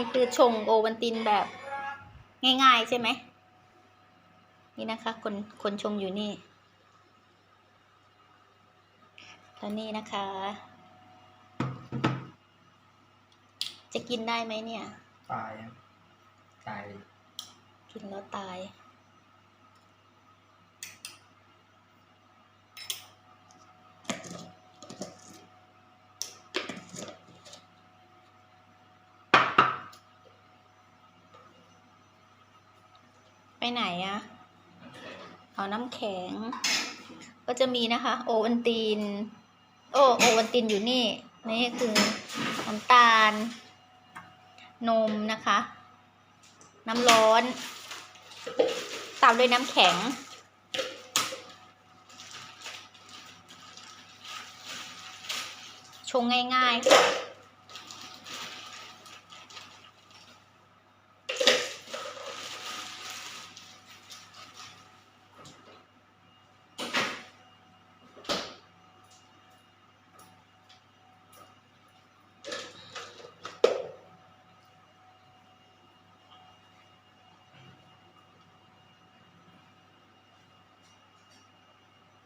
นี่คือชงโอวันตินแบบง่ายๆใช่ไหม นี่นะคะคนคนชงอยู่นี่ แล้วนี่นะคะ จะกินได้ไหมเนี่ย ตายอะตายเลยกินแล้วตาย ไปไหนอะเอาน้ำแข็ง ก็จะมีนะคะ โอวันติน โอโอวันตินอยู่นี่ นี่คือน้ำตาล นมนะคะ น้ำร้อนตามด้วยน้ำแข็ง ชงง่ายๆค่ะ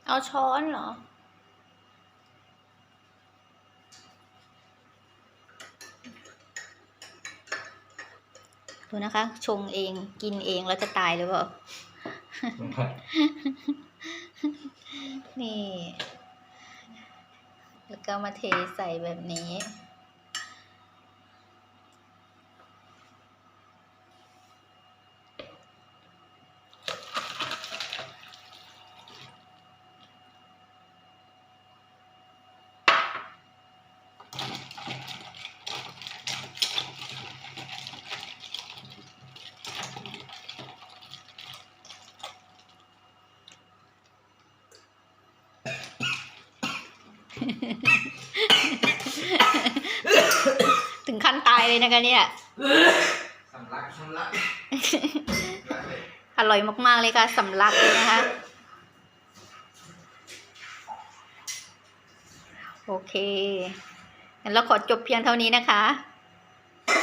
เอาช้อนเหรอ ดูนะคะ ชงเองกินเองแล้วจะตายหรือเปล่า นี่ แล้วก็มาเทใส่แบบนี้ ถึงขั้นตายเลยนะคะเนี่ยสำลักสำลักอร่อยมาก ๆ เลยค่ะสำลักเลยนะคะ โอเคงั้นเราขอจบเพียงเท่านี้นะคะ